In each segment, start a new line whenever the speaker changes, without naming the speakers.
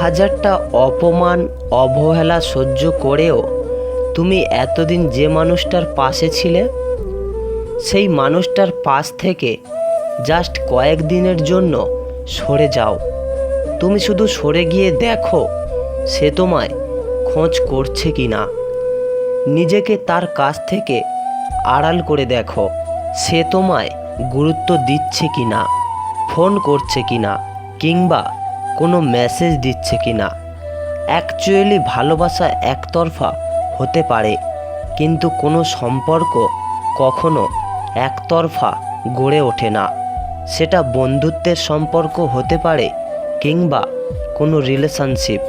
হাজারটা অপমান, অবহেলা সহ্য করেও তুমি এতদিন যে মানুষটার পাশে ছিলে? সেই মানুষটার পাশ থেকে জাস্ট কয়েকদিনের জন্য সরে যাও। তুমি শুধু সরে গিয়ে দেখো সে তোমায় খোঁজ করছে কি না নিজেকে তার কাছ থেকে আড়াল করে দেখো সে তোমায় গুরুত্ব দিচ্ছে কি না ফোন করছে কি না কিংবা কোনো মেসেজ দিচ্ছে কি না। অ্যাকচুয়ালি ভালোবাসা একতরফা হতে পারে, কিন্তু কোনো সম্পর্ক কখনো একতরফা গড়ে ওঠে না। সেটা বন্ধুত্বের সম্পর্ক হতে পারে কিংবা কোনো রিলেশনশিপ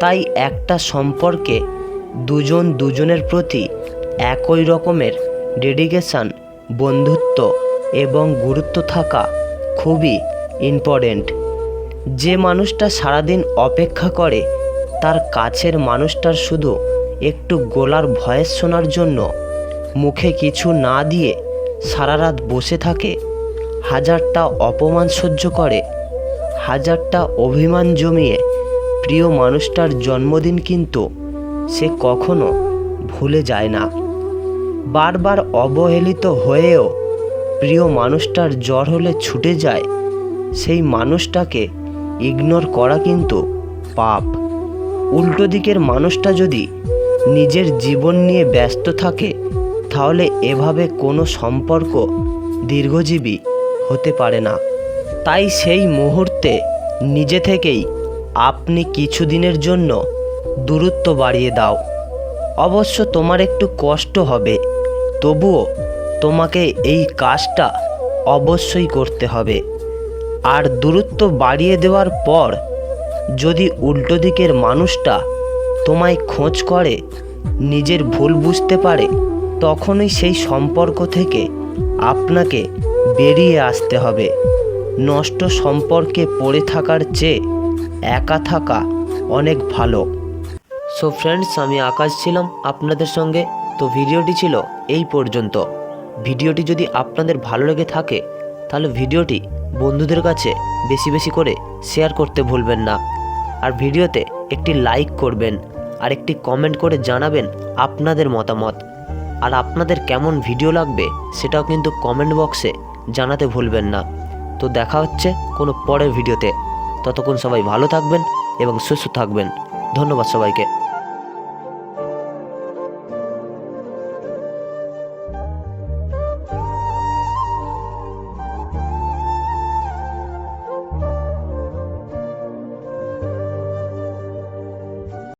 তাই একটা সম্পর্কে দুজন দুজনের প্রতি একই রকমের ডেডিকেশান বন্ধুত্ব এবং গুরুত্ব থাকা খুবই ইম্পর্ট্যান্ট যে মানুষটা সারাদিন অপেক্ষা করে, তার কাছের মানুষটার শুধু একটু গোলার ভয়েস শোনার জন্য মুখে কিছু না দিয়ে সারা রাত বসে থাকে, হাজারটা অপমান সহ্য করে, হাজারটা অভিমান জমিয়ে প্রিয় মানুষটার জন্মদিন কিন্তু সে কখনো ভুলে যায় না। বারবার অবহেলিত হয়েও প্রিয় মানুষটার জ্বর হলে ছুটে যায়, সেই মানুষটাকে ইগনোর করা কিন্তু পাপ। উল্টো দিকের মানুষটা যদি নিজের জীবন নিয়ে ব্যস্ত থাকে, তাহলে এভাবে কোনো সম্পর্ক দীর্ঘজীবী হতে পারে না। তাই সেই মুহূর্তে নিজে থেকেই আপনি কিছুদিনের জন্য দূরত্ব বাড়িয়ে দাও। অবশ্য তোমার একটু কষ্ট হবে, তবুও তোমাকে এই কাজটা অবশ্যই করতে হবে। আর দূরত্ব বাড়িয়ে দেওয়ার পর যদি উল্টো দিকের মানুষটা তোমায় খোঁজ করে, নিজের ভুল বুঝতে পারে, তখনই সেই সম্পর্ক থেকে আপনাকে বেরিয়ে আসতে হবে। নষ্ট সম্পর্কে পড়ে থাকার চেয়ে একা থাকা অনেক ভালো। সো ফ্রেন্ডস আমি আকাশ ছিলাম আপনাদের সঙ্গে। তো ভিডিওটি ছিল এই পর্যন্ত। ভিডিওটি যদি আপনাদের ভালো লেগে থাকে, তাহলে ভিডিওটি বন্ধুদের কাছে বেশি বেশি করে শেয়ার করতে ভুলবেন না। আর ভিডিওতে একটি লাইক করবেন আর একটি কমেন্ট করে জানাবেন আপনাদের মতামত। আর আপনাদের কেমন ভিডিও লাগবে সেটাও কিন্তু কমেন্ট বক্সে জানাতে ভুলবেন না। তো দেখা হচ্ছে কোনো পরের ভিডিওতে ততক্ষণ সবাই ভালো থাকবেন এবং সুস্থ থাকবেন। ধন্যবাদ সবাইকে।